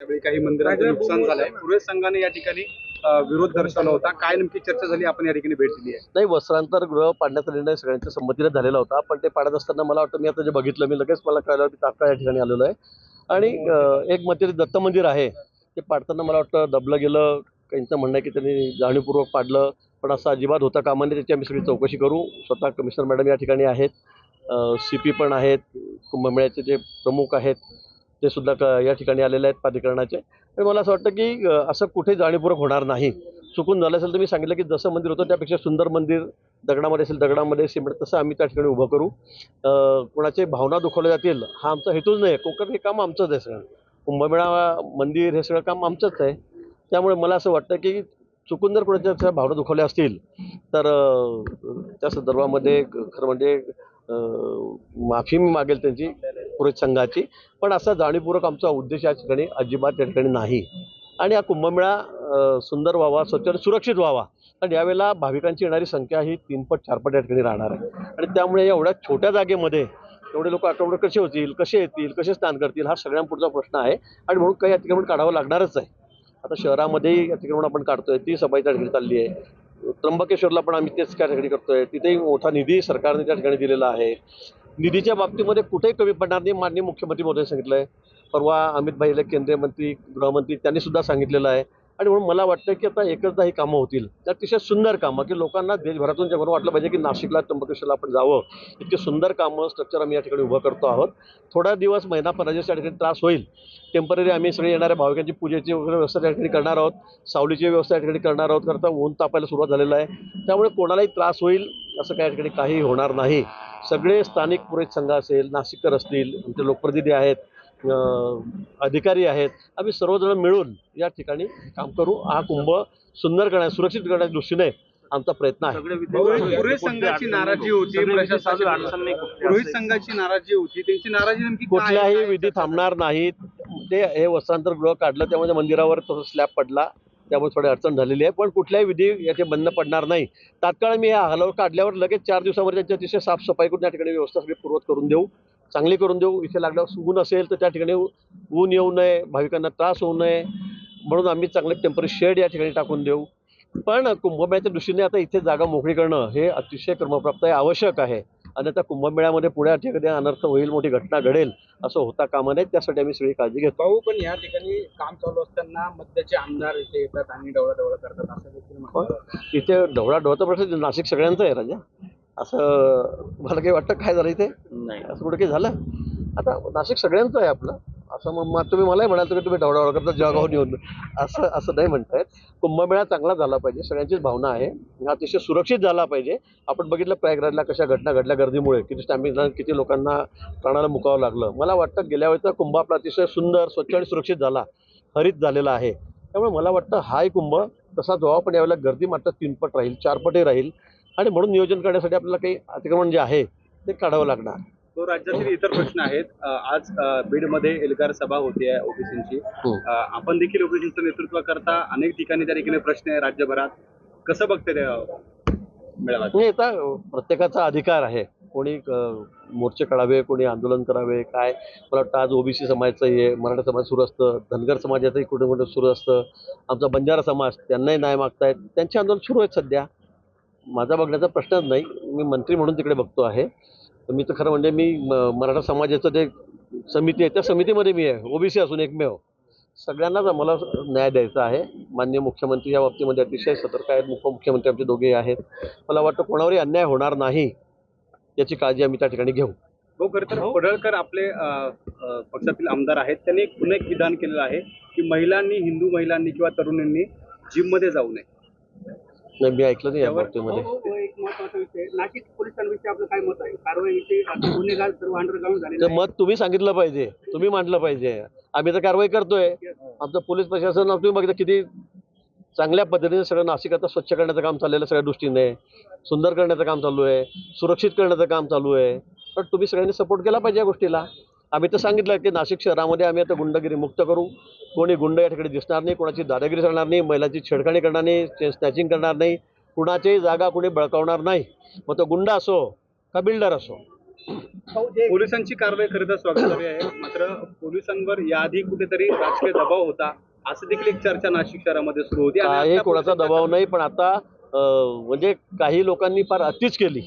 त्यावेळी काही मंदिरांचं नुकसान झालंय. पुरोहित संघाने या ठिकाणी विरोध दर्शवला होता. काय नेमकी चर्चा झाली? आपण या ठिकाणी भेट दिली आहे. नाही वस्त्रांतर गृह पाडण्याचा निर्णय सगळ्यांच्या संमतीने झालेला होता. पण ते पाडत असताना मला वाटतं मी आता जे बघितलं मी लगेच मला कळलं की तात्काळ या ठिकाणी आलेलो आहे. आणि एक मंदिर दत्त मंदिर आहे. ते पाडताना मला वाटतं दबलं गेलं. काहींचं म्हणणं आहे की त्यांनी जाणीवपूर्वक पाडलं. पण असं अजिबात होता कामा नये त्याची आम्ही सगळी चौकशी करू. स्वतः कमिशनर मॅडम या ठिकाणी आहेत. सी पी पण आहेत. कुंभमेळ्याचे जे प्रमुख आहेत ते सुद्धा क या ठिकाणी आलेले आहेत प्राधिकरणाचे. आणि मला असं वाटतं की असं कुठे जाणीवपूर्वक होणार नाही. चुकून झालं असेल तर मी सांगितलं की जसं मंदिर होतं त्यापेक्षा सुंदर मंदिर दगडामध्ये असेल दगडामध्ये सिमेंट तसं आम्ही त्या ठिकाणी उभं करू. कोणाचे भावना दुखवल्या जातील हा आमचा हेतूच नाही. कोकण हे काम आमचंच आहे सगळं. कुंभमेळा मंदिर हे सगळं काम आमचंच आहे. त्यामुळे मला असं वाटतं की चुकून जर कोणाच्या भावना दुखवल्या असतील तर त्या संदर्भामध्ये खरं म्हणजे माफी मी मागेल त्यांची. पुरोहित संघाची. पण असा जाणीवपूर्वक आमचा उद्देश या ठिकाणी अजिबात त्या ठिकाणी नाही. आणि हा कुंभमेळा सुंदर व्हावा स्वच्छ आणि सुरक्षित व्हावा. आणि यावेळेला भाविकांची येणारी संख्या ही तीनपट चारपट या ठिकाणी राहणार आहे. आणि त्यामुळे एवढ्या छोट्या जागेमध्ये एवढे लोक आठवडे कसे होतील कसे येतील कसे स्नान करतील हा सगळ्यांपुढचा प्रश्न आहे. आणि म्हणून काही अतिक्रमण काढावं लागणारच आहे. आता शहरामध्येही अतिक्रमण आपण काढतोय ती सफाई त्या ठिकाणी चालली आहे. त्र्यंबकेश्वरला पण आम्ही तेच त्या ठिकाणी करतोय. तिथेही मोठा निधी सरकारने त्या ठिकाणी दिलेला आहे. निधीच्या बाबतीमध्ये कुठेही कमी पडणार नाही माननीय मुख्यमंत्री मोदींनी सांगितलं आहे परवा अमित भाईला केंद्रीय मंत्री गृहमंत्री त्यांनी सुद्धा सांगितलेलं आहे. आणि म्हणून मला वाटतं की आता एकचदा ही कामं होतील. त्या अतिशय सुंदर कामं की लोकांना देशभरातून जगभर वाटलं पाहिजे की नाशिकला त्र्यंबकेश्वरला आपण जावं इतके सुंदर कामं स्ट्रक्चर आम्ही या ठिकाणी उभं करतो आहोत. थोडा दिवस महिना पंधरा ठिकाणी त्रास होईल. टेंपररी आम्ही सगळे येणाऱ्या भाविकांची पूजेची वगैरे व्यवस्था त्या ठिकाणी करणार आहोत. सावलीची व्यवस्था या ठिकाणी करणार आहोत करता ऊन तापायला सुरुवात झालेला आहे. त्यामुळे कोणालाही त्रास होईल असं काही ठिकाणी काही होणार नाही. सगळे स्थानिक पुरोहित संघ असेल नाशिककर असतील आमचे लोकप्रतिनिधी आहेत अधिकारी आहेत. आम्ही सर्वजण मिळून या ठिकाणी काम करू. हा कुंभ सुंदर करण्या सुरक्षित करण्याच्या दृष्टीने आमचा प्रयत्न आहे. पुरोहित संघाची नाराजी होती पुरोहित संघाची नाराजी होती. त्यांची नाराजी नेमकी काय? कुठल्याही विधी थांबणार नाहीत. ते हे वस्त्रांतर गृह काढलं त्यामध्ये मंदिरावर तो स्लॅब पडला. त्यामुळे थोडी अडचण झालेली आहे. पण कुठल्याही विधी याचे बंद पडणार नाही. तात्काळ मी हा हलव काढल्यावर लगेच चार दिवसामध्ये त्यांची अतिशय साफसफाई करून त्या ठिकाणी व्यवस्था सगळी पूर्वत करून देऊ. चांगली करून देऊ. इथे लागल्यावर ऊन असेल तर त्या ठिकाणी ऊन येऊ नये भाविकांना त्रास होऊ नये. म्हणून आम्ही चांगले टेंपररी शेड या ठिकाणी टाकून देऊ. पण कुंभमेळ्याच्या दृष्टीने आता इथे जागा मोकळी करणं हे अतिशय क्रमप्राप्त आहे आवश्यक आहे. आणि आता कुंभमेळ्यामध्ये पुण्यात एखाद्या अनर्थ होईल मोठी घटना घडेल असं होता कामा नये. त्यासाठी आम्ही सगळी काळजी घेतो. भाऊ पण या ठिकाणी काम चालू असताना मध्याचे आमदार इथे येतात आणि डवळा करतात असं देखील. इथे ढवळा ढवळता प्रश्न नाशिक सगळ्यांचं आहे राजा. असं मला काही वाटतं काय झालं इथे? नाही. असं कुठं काही झालं? आता नाशिक सगळ्यांचं आहे आपलं. असं मग मग तुम्ही मलाही म्हणाल तुम्ही तुम्ही ढवळाढवळ करता जळगावून येऊन असं असं नाही म्हणतायत. कुंभमेळा चांगला झाला पाहिजे सगळ्यांचीच भावना आहे. हा अतिशय सुरक्षित झाला पाहिजे. आपण बघितलं प्रयागराजला कशा घटना घडल्या गर्दीमुळे. किती स्टॅमिना किती लोकांना प्राणाला मुकावं लागलं. मला वाटतं गेल्या वेळेचा कुंभ आपला अतिशय सुंदर स्वच्छ आणि सुरक्षित झाला. हरित झालेला आहे. त्यामुळे मला वाटतं हाही कुंभ तसाच व्हावा. पण यावेळेला गर्दी मात्र तीनपट राहील चारपटही राहील. आणि म्हणून नियोजन करण्यासाठी आपल्याला काही अतिक्रमण जे आहे ते काढावं लागणार. तो राज्यातील इतर प्रश्न आहेत. आज बीडमध्ये एल्गार सभा होती आहे ओबीसींची. हो. आपण देखील ओबीसींचं नेतृत्व करता. अनेक ठिकाणी त्या ठिकाणी प्रश्न आहे राज्यभरात. कसं बघते नाही आता प्रत्येकाचा अधिकार आहे. कोणी मोर्चे काढावे कोणी आंदोलन करावे काय? मला वाटतं आज ओबीसी समाजाचं हे मराठा समाज सुरू असतं धनगर समाजाचंही कुठे कुठे सुरू असतं. आमचा बंजारा समाज त्यांनाही न्याय मागतायत. त्यांचे आंदोलन सुरू आहेत सध्या. माझा बघण्याचा प्रश्नच नाही. मी मंत्री म्हणून तिकडे बघतो आहे. तर मी तर खरं म्हणजे मी म- मराठा समाजाचं जे समिती आहे त्या समितीमध्ये मी आहे. ओबीसी असून एकमेव. सगळ्यांनाच आम्हाला न्याय द्यायचा आहे. माननीय मुख्यमंत्री या बाबतीमध्ये अतिशय सतर्क आहेत. उपमुख्यमंत्री आमचे दोघे आहेत. मला वाटतं कोणावरही अन्याय होणार नाही याची काळजी आम्ही त्या ठिकाणी घेऊ. हो खरं तर पडळकर आपले पक्षातील आमदार आहेत. त्यांनी एक पुन्हा एक विधान केलेलं आहे की महिलांनी हिंदू महिलांनी किंवा तरुणींनी जिममध्ये जाऊ नये. नाही मी ऐकलं नाही या बाबतीमध्ये हो, हो, एक महत्त्वाचा विषय नाशिक पोलिसांविषयी आपलं काय मत आहे? कारवाईविषयी आता गुन्हेगार सर्व अंडरग्राऊंड झालेले ते मत तुम्ही सांगितलं पाहिजे. तुम्ही मांडलं पाहिजे. आम्ही तर कारवाई करतोय. आमचं पोलीस प्रशासन तुम्ही बघता किती चांगल्या पद्धतीने सगळं नाशिक आता स्वच्छ करण्याचं काम चाललेलं आहे सगळ्या दृष्टीने. सुंदर करण्याचं काम चालू आहे. सुरक्षित करण्याचं काम चालू आहे. पण तुम्ही सगळ्यांनी सपोर्ट केला पाहिजे या गोष्टीला. आम्ही तर सांगितलं की नाशिक शहरामध्ये आम्ही आता गुंडगिरी मुक्त करू. कोणी गुंड या ठिकाणी दिसणार नाही कोणाची दादागिरी करणार नाही महिलांची छेडखाणी करणार नाही स्नॅचिंग करणार नाही कुणाच्याही जागा कोणी बळकावणार नाही. मग तो गुंड असो का बिल्डर असो? पोलिसांची कारवाई खरं तर स्वागतार्ह आहे. मात्र पोलिसांवर याआधी कुठेतरी राजकीय दबाव होता असं देखील एक चर्चा नाशिक शहरामध्ये सुरू होती. काही आता कोणाचा दबाव नाही पण आता म्हणजे काही लोकांनी फार अतिच केली.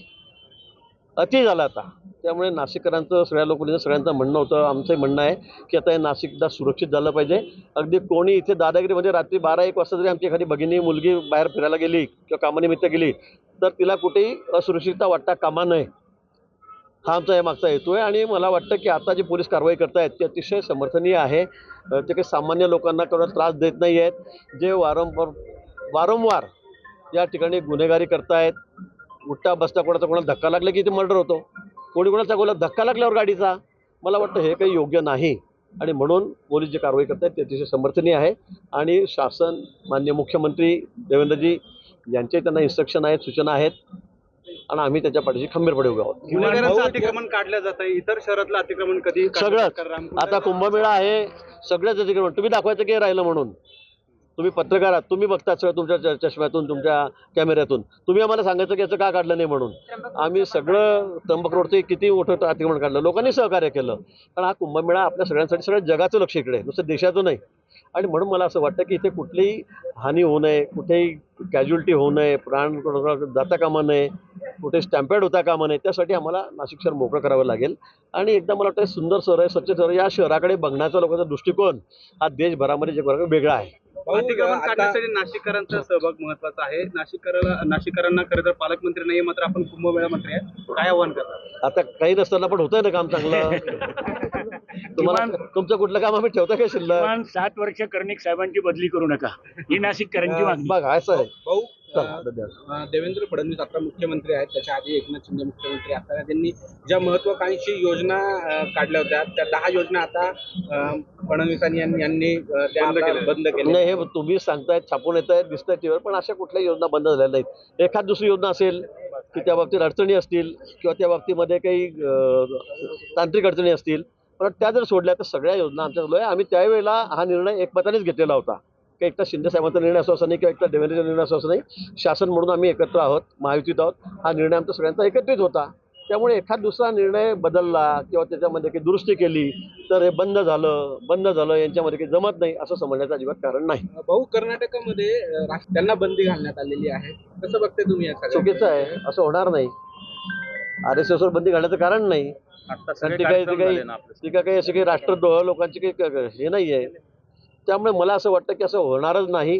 अति झालं आता. त्यामुळे नाशिककरांचं सगळ्या लोकांचं सगळ्यांचं म्हणणं होतं आमचंही म्हणणं आहे की आता हे नाशिकदा सुरक्षित झालं पाहिजे. अगदी कोणी इथे दादागिरीमध्ये म्हणजे रात्री बारा एक वाजता जरी आमची एखादी भगिनी मुलगी बाहेर फिरायला गेली किंवा कामानिमित्त गेली तर तिला कुठेही असुरक्षितता वाटता कामा नये. हा आमचा या मागचा हेतू आहे आणि मला वाटतं की आता जी पोलीस कारवाई करत आहेत ती अतिशय समर्थनीय आहे. ते काही सामान्य लोकांना कोणा त्रास देत नाही आहेत जे वारंवार वारंवार या ठिकाणी गुन्हेगारी करतायत उठता बसता कोणाचा कोणाला धक्का लागला की ते मर्डर होतो. कोणी कोणाचा कोणाला धक्का लागल्यावर गाडीचा? मला वाटतं हे काही योग्य नाही. आणि म्हणून पोलीस जे कारवाई करतायत ते अतिशय समर्थनीय आहे. आणि शासन मान्य मुख्यमंत्री देवेंद्रजी यांचे त्यांना इन्स्ट्रक्शन आहेत सूचना आहेत. आणि आम्ही त्याच्या पाठीशी खंबीरपणे उभे आहोत. अतिक्रमण काढलं जात आहे. इतर शहरातलं अतिक्रमण कधी सगळंच. रामकुंड- आता कुंभमेळा आहे. सगळ्याच अतिक्रमण. तुम्ही दाखवायचं की राहिलं म्हणून? तुम्ही पत्रकार आहात तुम्ही बघता सगळं तुमच्या च- चष्म्यातून तुमच्या कॅमेऱ्यातून. तुम्ही आम्हाला सांगायचं की याचं का काढलं नाही म्हणून? आम्ही सगळं त्र्यंबक रोडचं किती मोठं अतिक्रमण काढलं. लोकांनी सहकार्य केलं. कारण हा कुंभमेळा आपल्या सगळ्यांसाठी सगळ्या जगाचं लक्ष इकडे नुसतं देशाचं नाही. आणि म्हणून मला असं वाटतं की इथे कुठलीही हानी होऊ नये कुठेही कॅज्युअल्टी होऊ नये प्राण जाता कामा नये कुठे स्टॅम्पेड होता कामा नये त्यासाठी आम्हाला नाशिक शहर मोकळं करावं लागेल. आणि एकदा मला वाटतं सुंदर शहर आहे स्वच्छ शहर या शहराकडे बघण्याचा लोकांचा दृष्टिकोन हा देशभरामध्ये जगभरामध्ये वेगळा आहे. अतिक्रमण आता- काढण्यासाठी नाशिककरांचा सहभाग महत्त्वाचा आहे. नाशिककरांना नाशिककरांना खरं तर पालकमंत्री नाही मात्र आपण कुंभमेळा मंत्री आहे. काय आव्हान करतात आता काही नसताना पण होतंय ना काम चांगलं. तुम्हाला तुमचं कुठलं काम आम्ही ठेवता काय शिल्लक? सात वर्ष कर्णिक साहेबांची बदली करू नका. ही नाशिककरांची मागणी. बघा असं आहे. भाऊ देवेंद्र फडणवीस आता मुख्यमंत्री आहेत. त्याच्या आधी एकनाथ शिंदे मुख्यमंत्री असताना त्यांनी ज्या महत्वाकांक्षी योजना काढल्या होत्या त्या दहा योजना आता फडणवीसांनी यांनी बंद केल्या. हे तुम्ही सांगतायत छापून येत आहेत दिसत टीव्हीवर पण अशा कुठल्या योजना बंद झालेल्या नाहीत. एखाद दुसरी योजना असेल की त्या बाबतीत अडचणी असतील किंवा त्या बाबतीमध्ये काही तांत्रिक अडचणी असतील पण त्या जर सोडल्या तर सगळ्या योजना आमच्या आम्ही त्यावेळेला हा निर्णय एकमतानेच घेतलेला होता. एकटा शिंदे साहेबांचा निर्णय असं असं नाही किंवा एकटा देवेंद्रचा निर्णय असं असं नाही. शासन म्हणून आम्ही एकत्र आहोत महायुतीत आहोत. हा निर्णय आमचा सगळ्यांचा एकत्रित होता. त्यामुळे एखाद दुसरा निर्णय बदलला किंवा त्याच्यामध्ये काही दुरुस्ती केली तर हे बंद झालं बंद झालं यांच्यामध्ये काही जमत नाही असं समजण्याचं अजिबात कारण नाही. भाऊ कर्नाटकामध्ये त्यांना बंदी घालण्यात आलेली आहे. कसं बघते तुम्ही या सगळ्या चुकीचं आहे. असं होणार नाही. आर एस एसवर बंदी घालण्याचं कारण नाही. ती काही ती काही ती काही अशी काही राष्ट्रद्रोह लोकांची काही हे नाही आहे त्यामुळे मला असं वाटतं की असं होणारच नाही.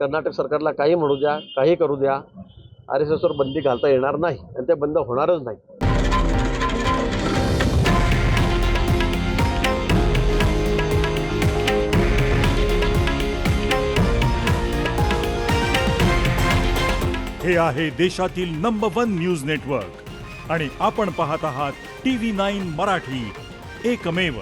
कर्नाटक सरकारला काही म्हणू द्या काही करू द्या. आर एस एसवर बंदी घालता येणार नाही आणि ते बंद होणारच नाही. हे आहे देशातील नंबर वन न्यूज नेटवर्क आणि आपण पाहत आहात टी व्ही नाईन मराठी. एकमेव.